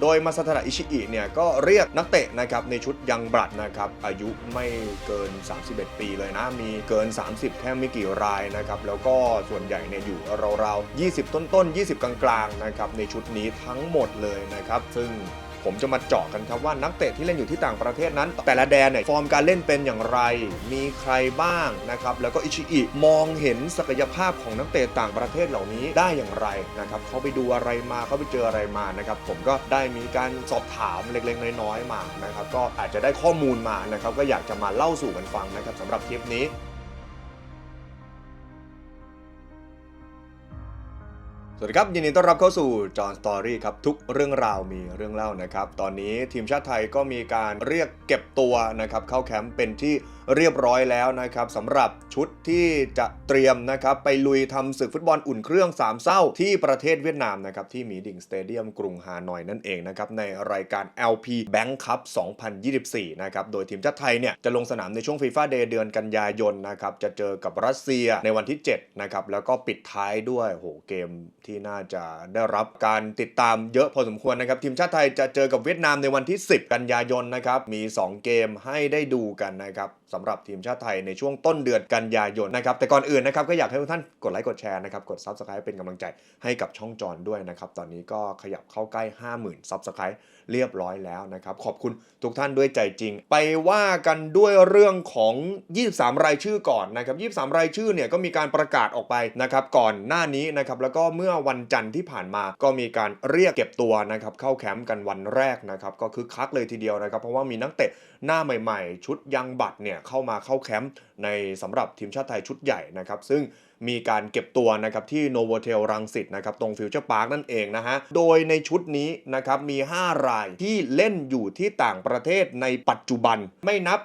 โดยมาซาทาระอิชิอิเนี่ยก็เรียกนักเตะนะครับในชุดยังบลัดนะครับอายุไม่เกิน 31 ปีเลยนะ มีเกิน 30 แค่ไม่กี่รายนะครับแล้วก็ส่วนใหญ่เนี่ยอยู่ราวๆ 20 ต้นๆ 20 กลางๆนะครับในชุดนี้ทั้งหมดเลยนะครับซึ่ง ผมจะมาเจาะกันครับว่านักเตะที่เล่นอยู่ที่ต่างประเทศนั้น แต่ละแดนเนี่ยฟอร์มการเล่นเป็นอย่างไร มีใครบ้างนะครับแล้วก็อิชิอิมองเห็นศักยภาพของนักเตะต่างประเทศเหล่านี้ได้อย่างไรนะครับเขาไปดูอะไรมาเขาไปเจออะไรมานะครับผมก็ได้มีการสอบถามเล็กๆน้อยๆมานะครับก็อาจจะได้ข้อมูลมานะครับก็อยากจะมาเล่าสู่กันฟังนะครับสำหรับคลิปนี้ สวัสดีครับ ยินดีต้อนรับเข้าสู่จอห์นสตอรี่ครับ ทุกเรื่องราวมีเรื่องเล่านะครับ ตอนนี้ทีมชาติไทยก็มีการเรียกเก็บตัวนะครับเข้าแคมป์เป็นที่เรียบร้อยแล้วนะครับสำหรับชุดที่จะเตรียมนะครับไปลุยทำศึกฟุตบอลอุ่นเครื่องสามเศร้าที่ประเทศเวียดนามนะครับที่หมีดิ่งสเตเดียมกรุงฮานอยนั่นเองนะครับในรายการ LP Bank Cup 2024 นะครับโดยทีมชาติไทยเนี่ยจะลงสนามในช่วงฟีฟ่าเดย์เดือนกันยายนนะครับจะเจอกับรัสเซียในวันที่7นะครับแล้วก็ปิดท้ายด้วยโหเกมทน่าจะได้รับการติดตามเยอะพอสมควรนะครับ ทีมชาติไทยจะเจอกับเวียดนามในวันที่ 10 กันยายนนะครับ มี 2 เกมให้ได้ดูกันนะครับ สำหรับทีมชาติไทยในช่วงต้นเดือนกันยายนนะครับ แต่ก่อนอื่นนะครับก็อยากให้ทุกท่านกดไลค์กดแชร์นะครับ กด Subscribe เป็นกำลังใจให้กับช่องจอนด้วยนะครับ ตอนนี้ก็ขยับเข้าใกล้ 50,000 Subscribe เรียบร้อยแล้วนะครับ ขอบคุณทุกท่านด้วยใจจริง ไปว่ากันด้วยเรื่องของ 23 รายชื่อก่อนนะครับ 23 รายชื่อเนี่ยก็มีการประกาศออกไปนะครับก่อนหน้านี้นะครับแล้วก็เมื่อวันจันทร์ที่ผ่านมาก็มีการเรียกเก็บตัวนะครับเข้าแคมป์กันวันแรกนะครับก็คือคักเลยทีเดียวนะครับเพราะว่ามีนักเตะหน้าใหม่ ๆ ชุดยังบัตรเนี่ยเข้ามาเข้าแคมป์ในสำหรับทีมชาติไทยชุดใหญ่นะครับ ซึ่ง มีการเก็บตัวนะครับที่โนโวเทลรังสิตนะครับตรงฟิวเจอร์พาร์คนั่นเองนะฮะ โดยในชุดนี้นะครับมี 5 รายที่เล่นอยู่ที่ต่างประเทศในปัจจุบัน ไม่นับ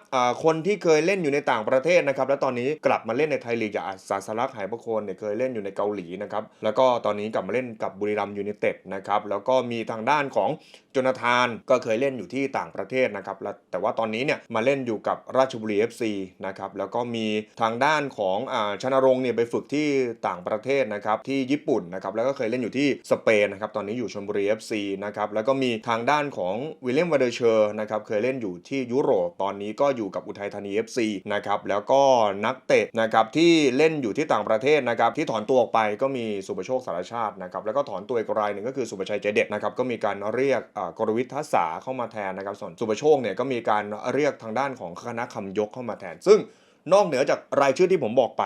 คนที่เคยเล่นอยู่ในต่างประเทศนะครับแล้วตอนนี้กลับมาเล่นในไทยลีกอย่างอาซาสลักไหประโคนเนี่ยเคยเล่นอยู่ในเกาหลีนะครับแล้วก็ตอนนี้กลับมาเล่นกับบุรีรัมย์ยูไนเต็ดนะครับแล้วก็มีทางด้านของจนาธานก็เคยเล่นอยู่ที่ต่างประเทศนะครับแต่ว่าตอนนี้เนี่ยมาเล่นอยู่กับราชบุรี FC นะครับแล้วก็มีทางด้านของอชนรงเนี่ยไปฝึกที่ต่างประเทศนะครับที่ญี่ปุ่นนะครับแล้วก็เคยเล่นอยู่ที่สเปนนะครับตอนนี้อยู่ชลบุรี FC นะครับแล้วก็มีทางด้านของวิลเลียมวาเดเชอร์นะครับเคยเล่นอยู่ที่ยุโรปตอนนี้ก็อยู่กับอุทัยธานี FC นะครับแล้วก็นักเตะนะครับที่เล่นอยู่ที่ต่างประเทศนะครับที่ถอนตัวออกไปก็มีสุประโชคสารชาตินะครับแล้วก็ถอนตัวอีกรายหนึ่งก็คือสุประชัยใจเด็ดนะครับก็มีการเรียกกรวิททัศาเข้ามาแทนนะครับส่วนสุประโชคเนี่ยก็มีการเรียกทางด้านของคณะคำยกเข้ามาแทน ซึ่งนอกเหนือจากรายชื่อที่ผมบอกไป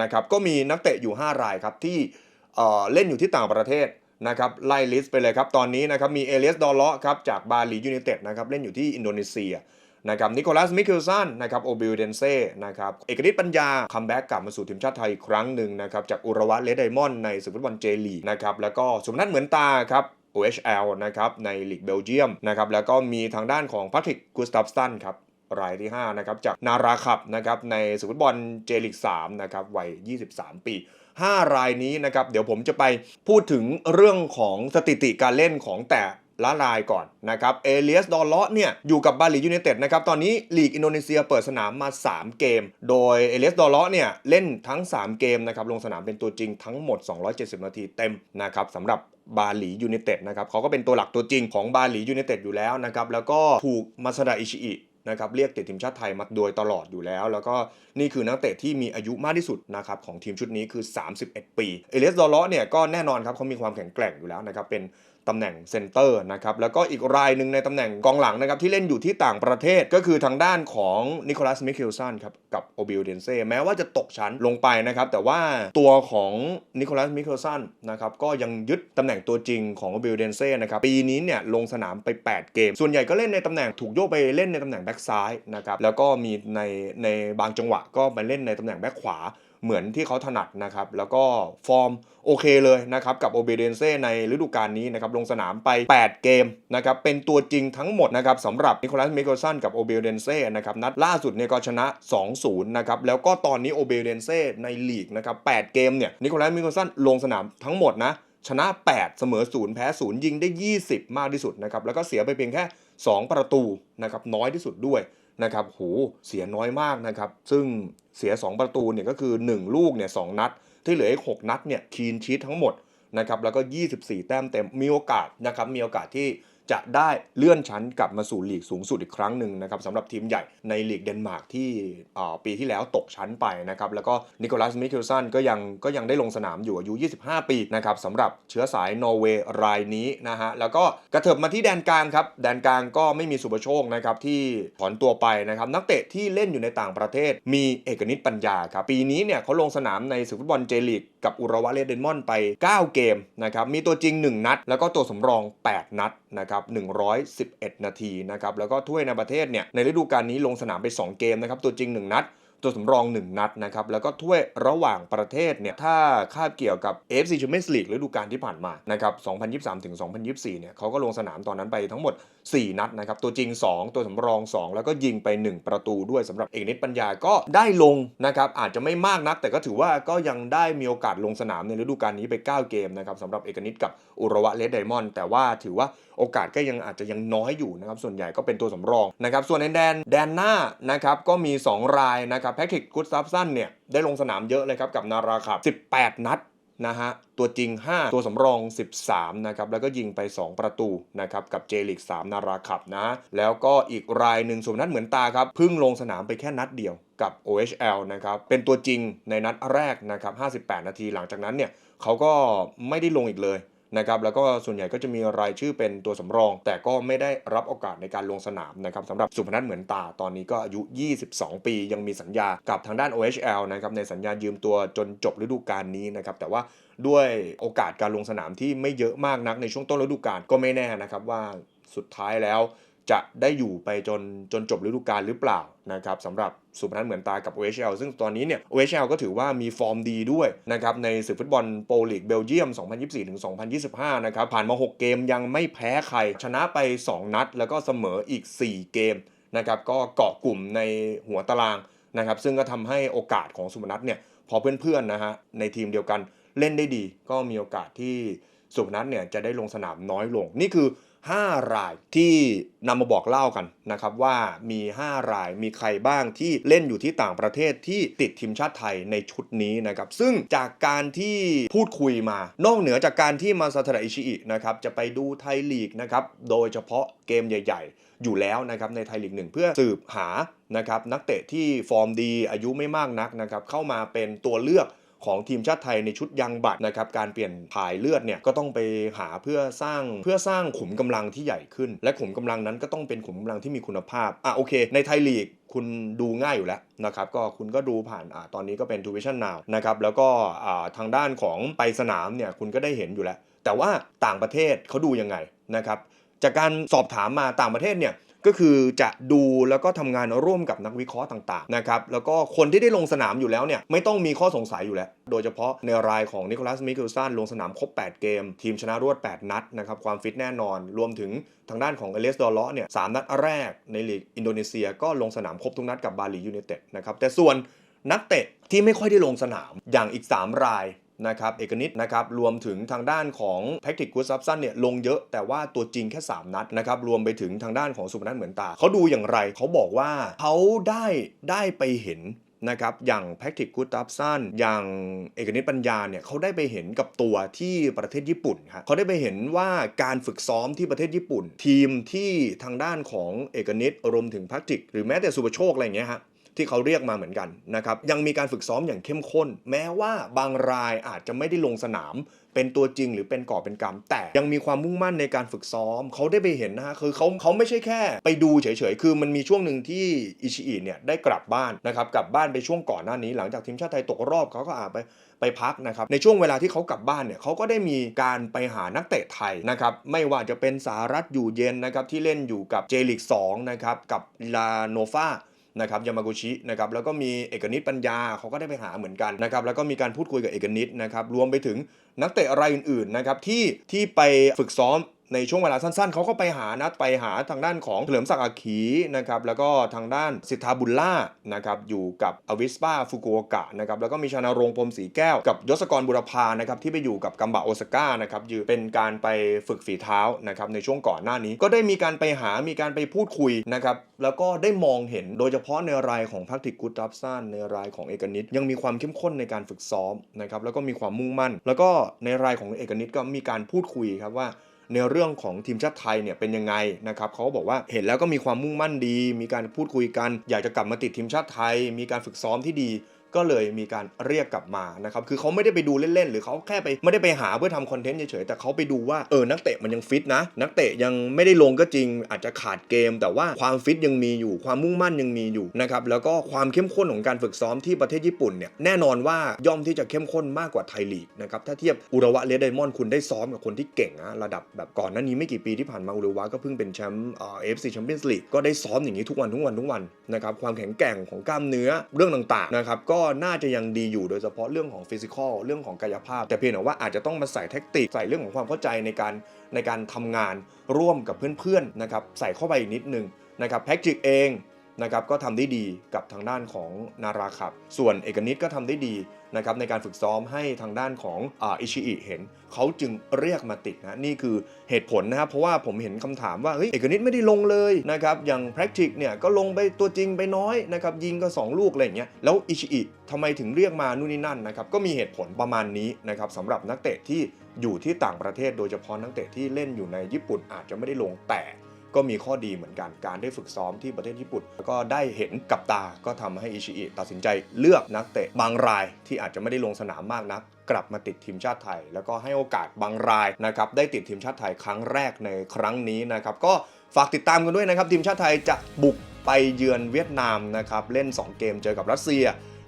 นะครับก็มีนักเตะอยู่ 5 รายครับที่เล่นอยู่ที่ต่างประเทศนะครับไล่ลิสต์ไปเลยครับ ตอนนี้นะครับมีเอเลียสดอลเลาะครับจากบาหลียูไนเต็ดนะครับเล่นอยู่ที่อินโดนีเซียนะครับนิโคลัสมิคิลสันนะครับโอบิลเดนเซ่นะครับเอกฤทธิ์ปัญญาคัมแบ็กกลับมาสู่ทีมชาติไทยอีกครั้งหนึ่งนะครับจากอุระวะเลดไดมอนด์ในศึกฟุตบอลเจลีนะครับแล้วก็สมนัทเหมือนตาครับ OHL นะครับในลีกเบลเยียมนะครับแล้วก็มีทางด้านของพาทริกกูสตัฟสตันครับ รายที่ 5 นะครับ จากนาราขับนะครับในศึกฟุตบอลเจลิก3นะครับวัย 23 ปี 5 รายนี้นะครับ เดี๋ยวผมจะไปพูดถึงเรื่องของสถิติการเล่นของแต่ละรายก่อนนะครับ เอเลียส ดอลเลาะเนี่ยอยู่กับบาหลียูไนเต็ดนะครับ ตอนนี้ลีกอินโดนีเซียเปิดสนามมา 3 เกม โดยเอเลียส ดอลเลาะเนี่ยเล่นทั้ง 3 เกมนะครับ ลงสนามเป็นตัวจริงทั้งหมด 270 นาทีเต็มนะครับสำหรับบาหลียูไนเต็ดนะครับเขาก็เป็นตัวหลักตัวจริงของบาหลียูไนเต็ดอยู่แล้วนะครับ แล้วก็ถูกมาซาดาอิชิอิ นะครับเรียกติดทีมชาติไทยมาโดยตลอดอยู่แล้ว แล้วก็นี่คือนักเตะที่มีอายุมากที่สุดนะครับของทีมชุดนี้คือ 31 ปี เอเลสดอลเลาะเนี่ยก็แน่นอนครับเขามีความแข็งแกร่งอยู่แล้วนะครับเป็นตำแหน่งเซนเตอร์นะครับแล้วก็อีกรายหนึ่งในตำแหน่งกองหลังนะครับที่เล่นอยู่ที่ต่างประเทศก็คือทางด้านของนิโคลัสมิคิลสันครับกับโอบิลเดนเซ่แม้ว่าจะตกชั้นลงไปนะครับแต่ว่าตัวของนิโคลัสมิคิลสันนะครับก็ยังยึดตำแหน่งตัวจริงของโอบิลเดนเซ่นะครับปีนี้เนี่ยลงสนามไป 8 เกม ส่วนใหญ่ก็เล่นในตำแหน่งถูกโยกไปเล่นในตำแหน่งแบ็กซ้ายนะครับแล้วก็มีในในบางจังหวะก็ไปเล่นในตำแหน่งแบ็กขวา เหมือนที่เขาถนัดนะครับ แล้วก็ฟอร์มโอเคเลยนะครับ กับโอเบเดนเซ่ในฤดูกาลนี้นะครับ ลงสนามไป 8 เกมนะครับ เป็นตัวจริงทั้งหมดนะครับสำหรับนิโคลัสเมโกสันกับโอเบเดนเซ่นะครับ นัดล่าสุดเนี่ยก็ชนะ 2-0 นะครับ แล้วก็ตอนนี้โอเบเดนเซ่ในลีกนะครับ 8 เกมเนี่ยนิโคลัสเมโกสันลงสนามทั้งหมดนะชนะ 8 เสมอ 0 แพ้ 0 ยิงได้ 20 มากที่สุดนะครับ แล้วก็เสียไปเพียงแค่ 2 ประตูนะครับ น้อยที่สุดด้วย นะครับโหเสียน้อยมากนะครับซึ่งเสีย 2 ประตูเนี่ยก็คือ 1 ลูกเนี่ยสนัด ที่เหลืออีก6นัดเนี่ยคีนชีตทั้งหมดนะครับแล้วก็ 24 แต้มเต็มมีโอกาสนะครับมีโอกาสที่ จะได้เลื่อนชั้นกลับมาสู่ลีกสูงสุดอีกครั้งหนึ่งนะครับสำหรับทีมใหญ่ในลีกเดนมาร์กที่ปีที่แล้วตกชั้นไปนะครับแล้วก็นิโคลัสมิเคลสันก็ยังก็ยังได้ลงสนามอยู่อายุ 25 ปีนะครับสำหรับเชื้อสายนอร์เวย์รายนี้นะฮะแล้วก็กระเถิบมาที่แดนกลางครับแดนกลางก็ไม่มีสุภโชคนะครับที่ถอนตัวไปนะครับนักเตะที่เล่นอยู่ในต่างประเทศมีเอกนิตปัญญาครับปีนี้เนี่ยเขาลงสนามในศึกฟุตบอลเจลีกกับอุระวะเลดเดนมอนไป 9 เกมนะครับมีตัวจริง 1 นัด แล้วก็ตัวสำรอง 8 นัดนะครับ111 นาทีนะครับแล้วก็ถ้วยในประเทศเนี่ยในฤดูกาลนี้ลงสนามไป 2 เกมนะครับตัวจริง 1 นัดตัวสำรอง 1 นัดนะครับ แล้วก็ถ้วยระหว่างประเทศเนี่ย ถ้าคาบเกี่ยวกับ AFC Champions League ฤดูกาลที่ผ่านมานะครับ 2023 ถึง 2024 เนี่ยเขาก็ลงสนามตอนนั้นไปทั้งหมด4 นัดนะครับ ตัวจริง 2 ตัวสำรอง 2 แล้วก็ยิงไป 1 ประตูด้วยสำหรับเอกนิตปัญญาก็ได้ลงนะครับ อาจจะไม่มากนัก แต่ก็ถือว่าก็ยังได้มีโอกาสลงสนามในฤดูกาลนี้ไป 9 เกมนะครับสำหรับเอกนิตกับอุระวะเลดไดมอนด์แต่ว่าถือว่าโอกาสก็ยังอาจจะยังน้อยอยู่นะครับ ส่วนใหญ่ก็เป็นตัวสำรองนะครับ ส่วนในแดนแดนหน้านะครับก็มี 2 รายนะครับแพทริกกุดซับสันเนี่ยได้ลงสนามเยอะเลยครับกับนาราขับ18 นัด นะฮะตัวจริง 5 ตัวสำรอง 13นะครับแล้วก็ยิงไป 2 ประตูนะครับกับเจลิก3นาราขับนะแล้วก็อีกรายหนึ่งสมนัดเหมือนตาครับเพิ่งลงสนามไปแค่นัดเดียวกับ OHL นะครับเป็นตัวจริงในนัดแรกนะครับ58 นาทีหลังจากนั้นเนี่ยเขาก็ไม่ได้ลงอีกเลย นะครับแล้วก็ส่วนใหญ่ก็จะมีรายชื่อเป็นตัวสำรอง แต่ก็ไม่ได้รับโอกาสในการลงสนามนะครับสำหรับสุพนัทเหมือนตาตอนนี้ก็อายุ 22 ปี ยังมีสัญญากับทางด้าน OHL นะครับในสัญญายืมตัวจนจบฤดูกาลนี้นะครับแต่ว่าด้วยโอกาสการลงสนามที่ไม่เยอะมากนักในช่วงต้นฤดูกาลก็ไม่แน่นะครับว่าสุดท้ายแล้ว จะได้อยู่ไปจนจนจบฤดูกาลหรือเปล่านะครับสำหรับสุพนัทเหมือนตากับ OHL ซึ่งตอนนี้เนี่ย OHL ก็ถือว่ามีฟอร์มดีด้วยนะครับในศึกฟุตบอลโปรลีกเบลเยียม 2024-2025 นะครับ ผ่านมา 6 เกมยังไม่แพ้ใคร ชนะไป 2 นัด แล้วก็เสมออีก 4 เกมนะครับก็เกาะกลุ่มในหัวตารางนะครับซึ่งก็ทำให้โอกาสของสุพนัทเนี่ยพอเพื่อนๆนะฮะในทีมเดียวกันเล่นได้ดี ก็มีโอกาสที่สุพนัทเนี่ยจะได้ลงสนามน้อยลงนี่คือ 5 รายที่นำมาบอกเล่ากันนะครับว่ามี 5 รายมีใครบ้างที่เล่นอยู่ที่ต่างประเทศที่ติดทีมชาติไทยในชุดนี้นะครับซึ่งจากการที่พูดคุยมา นอกเหนือจากการที่มาซาทาอิชิอินะครับจะไปดูไทยลีกนะครับโดยเฉพาะเกมใหญ่ ๆ อยู่แล้วนะครับในไทยลีกหนึ่งเพื่อสืบหานะครับนักเตะที่ฟอร์มดีอายุไม่มากนักนะครับเข้ามาเป็นตัวเลือก ของทีมชาติไทยในชุดยังบัตรนะครับการเปลี่ยนถ่ายเลือดเนี่ยก็ต้องไปหาเพื่อสร้างเพื่อสร้างขุมกำลังที่ใหญ่ขึ้น และขุมกำลังนั้นก็ต้องเป็นขุมกำลังที่มีคุณภาพอะโอเค ในไทยลีกคุณดูง่ายอยู่แล้วนะครับก็คุณก็ดูผ่านอ่าตอนนี้ก็เป็น Two Vision Now นะครับแล้วก็อ่าทางด้านของไปสนามเนี่ยคุณก็ได้เห็นอยู่แล้ว แต่ว่าต่างประเทศเขาดูยังไงนะครับจากการสอบถามมาต่างประเทศเนี่ย ก็คือจะดูแล้วก็ทำงานร่วมกับนักวิเคราะห์ต่างๆนะครับแล้วก็คนที่ได้ลงสนามอยู่แล้วเนี่ยไม่ต้องมีข้อสงสัยอยู่แล้ว โดยเฉพาะในรายของนิโคลัสมิเคลสันลงสนามครบ 8 เกม ทีมชนะรวด 8 นัดนะครับความฟิตแน่นอน รวมถึงทางด้านของเอเลสดอลเลาะเนี่ยสามนัดแรกในลีกอินโดนีเซีย ก็ลงสนามครบทุกนัดกับบาหลียูไนเต็ดนะครับแต่ส่วนนักเตะที่ไม่ค่อยได้ลงสนามอย่างอีก 3 ราย นะครับเอกนิตนะครับรวมถึงทางด้านของแพทริกกูซับสันเนี่ยลงเยอะแต่ว่าตัวจริงแค่ 3 นัดนะครับรวมไปถึงทางด้านของสุพนัทเหมือนตาเขาดูอย่างไรเขาบอกว่าเขาได้ได้ไปเห็นนะครับอย่างแพทริกกูซับสันอย่างเอกนิตปัญญาเนี่ยเขาได้ไปเห็นกับตัวที่ประเทศญี่ปุ่นครับเขาได้ไปเห็นว่าการฝึกซ้อมที่ประเทศญี่ปุ่น ทีมที่ทางด้านของเอกนิตรวมถึงแพทริกหรือแม้แต่สุปโชคอะไรเงี้ยฮะ ที่เขาเรียกมาเหมือนกันนะครับยังมีการฝึกซ้อมอย่างเข้มข้น แม้ว่าบางรายอาจจะไม่ได้ลงสนาม เป็นตัวจริงหรือเป็นก่อเป็นกรรม แต่ยังมีความมุ่งมั่นในการฝึกซ้อม เขาได้ไปเห็นนะฮะคือเขาเขาไม่ใช่แค่ ไปดูเฉยๆ คือมันมีช่วงหนึ่งที่อิชิอิเนี่ยได้กลับบ้านนะครับกลับบ้านไปช่วงก่อนหน้านี้ หลังจากทีมชาติไทยตกรอบเขาก็อาจไปไปพักนะครับในช่วงเวลาที่เขากลับบ้านเนี่ยเขาก็ได้มีการไปหานักเตะไทยนะครับไม่ว่าจะเป็นสารัตอยู่เย็นนะครับที่เล่นอยู่กับเจลิก2นะครับกับลาโนฟา นะครับยามากุชินะครับแล้วก็มีเอกนิตปัญญาเขาก็ได้ไปหาเหมือนกันนะครับแล้วก็มีการพูดคุยกับเอกนิตนะครับรวมไปถึงนักเตะรายอื่นๆนะครับที่ที่ไปฝึกซ้อม ในช่วงเวลาสั้นๆ เขาก็ไปหานะไปหาทางด้านของเฉลิมศักดิ์อาขีนะครับแล้วก็ทางด้านสิทธาบุญล่านะครับอยู่กับอวิสปาฟุกุโอกะนะครับแล้วก็มีชานารงพรมศรีแก้วกับยศกรบุรพานะครับที่ไปอยู่กับกัมบะโอซาก้านะครับยู่เป็นการไปฝึกฝีเท้านะครับในช่วงก่อนหน้านี้ ก็ได้มีการไปหามีการไปพูดคุยนะครับแล้วก็ได้มองเห็นโดยเฉพาะในรายของพักติกุตรับซันในรายของเอกนิตยังมีความเข้มข้นในการฝึกซ้อมนะครับแล้วก็มีความมุ่งมั่น แล้วก็ในรายของเอกนิตก็มีการพูดคุยครับว่า ในเรื่องของทีมชาติไทยเนี่ยเป็นยังไงนะครับเขาก็บอกว่าเห็นแล้วก็มีความมุ่งมั่นดี มีการพูดคุยกัน อยากจะกลับมาติดทีมชาติไทย มีการฝึกซ้อมที่ดี ก็เลยมีการเรียกกลับมานะครับ คือเขาไม่ได้ไปดูเล่นๆ หรือเขาแค่ไปไม่ได้ไปหาเพื่อทำคอนเทนต์เฉยๆ แต่เขาไปดูว่าเออนักเตะมันยังฟิตนะ นักเตะยังไม่ได้ลงก็จริง อาจจะขาดเกม แต่ว่าความฟิตยังมีอยู่ ความมุ่งมั่นยังมีอยู่นะครับ แล้วก็ความเข้มข้นของการฝึกซ้อมที่ประเทศญี่ปุ่นเนี่ยแน่นอนว่าย่อมที่จะเข้มข้นมากกว่าไทยลีกนะครับ ถ้าเทียบอุระวะเลดไดมอนด์คุณได้ซ้อมกับคนที่เก่งนะระดับแบบก่อนหน้านี้ไม่กี่ปีที่ผ่านมาอุระวะก็เพิ่งเป็นแชมป์เอฟซีแชมเปี้ยนส์ลีกก็ได้ซ้อมอย่างนี้ทุกวันทุกวันทุกวันนะครับความแข็งแกร่งของกล้ามเนื้อเรื่องต่างๆนะครับก็น่าจะยังดีอยู่โดยเฉพาะเรื่องของฟิสิกอลเรื่องของกายภาพ แต่เพียงแต่ว่าอาจจะต้องมาใส่แท็กติกใส่เรื่องของความเข้าใจในการในการทำงานร่วมกับเพื่อนๆนะครับใส่เข้าไปอีกนิดนึงนะครับแพ็กจิกเองนะครับก็ทำได้ดีกับทางด้านของนาราขับส่วนเอกนิตก็ทำได้ดี นะครับในการฝึกซ้อมให้ทางด้านของอิชิอิเห็น เขาจึงเรียกมาติดนะนี่คือเหตุผลนะครับเพราะว่าผมเห็นคำถามว่าเฮ้ยเอกนิตไม่ได้ลงเลยนะครับอย่าง practice เนี่ยก็ลงไปตัวจริงไปน้อยนะครับยิงก็ 2 ลูกอะไรอย่างเงี้ยแล้วอิชิอิทำไมถึงเรียกมานู่นนี่นั่นนะครับก็มีเหตุผลประมาณนี้นะครับสำหรับนักเตะที่อยู่ที่ต่างประเทศโดยเฉพาะนักเตะที่เล่นอยู่ในญี่ปุ่นอาจจะไม่ได้ลงแต่ ก็มีข้อดีเหมือนกัน การได้ฝึกซ้อมที่ประเทศญี่ปุ่น แล้วก็ได้เห็นกับตาก็ทำให้อิชิอิตัดสินใจเลือกนักเตะบางรายที่อาจจะไม่ได้ลงสนามมากนัก กลับมาติดทีมชาติไทย แล้วก็ให้โอกาสบางรายนะครับได้ติดทีมชาติไทยครั้งแรกในครั้งนี้นะครับก็ฝากติดตามกันด้วยนะครับทีมชาติไทยจะบุกไปเยือนเวียดนามนะครับเล่น 2 เกมเจอกับรัสเซีย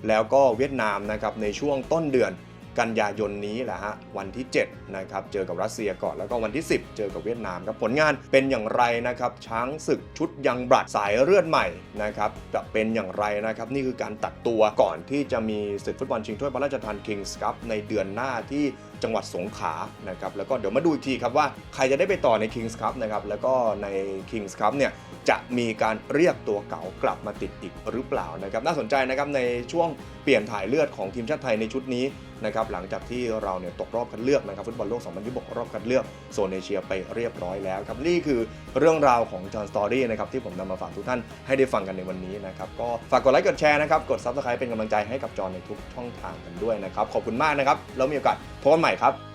แล้วก็เวียดนามนะครับในช่วงต้นเดือน กันยายนนี้แหละฮะวันที่7นะครับเจอกับรัสเซียก่อนแล้วก็วันที่ 10 เจอกับเวียดนามครับผลงานเป็นอย่างไรนะครับช้างศึกชุดยังบลัดสายเลือดใหม่นะครับจะเป็นอย่างไรนะครับนี่คือการตัดตัวก่อนที่จะมีศึกฟุตบอลชิงถ้วยพระราชทานคิงส์ครับในเดือนหน้าที่จังหวัดสงขลานะครับแล้วก็เดี๋ยวมาดูอีกทีครับว่าใครจะได้ไปต่อใน Kings Cup นะครับแล้วก็ใน Kings Cup เนี่ยจะมีการเรียกตัวเก่ากลับมาติดอีกหรือเปล่านะครับน่าสนใจนะครับในช่วงเปลี่ยนถ่ายเลือดของทีมชาติไทยในชุดนี้ นะครับหลังจากที่เราเนี่ยตกรอบคัดเลือกนะครับฟุตบอลโลก 2026รอบคัดเลือกโซนเอเชียไปเรียบร้อยแล้วครับนี่คือเรื่องราวของจอห์นสตอรี่นะครับที่ผมนำมาฝากทุกท่านให้ได้ฟังกันในวันนี้นะครับก็ฝากกดไลค์กดแชร์นะครับกดซับสไครป์เป็นกำลังใจให้กับจอห์นในทุกช่องทางกันด้วยนะครับขอบคุณมากนะครับแล้วมีโอกาสพบกันใหม่ครับ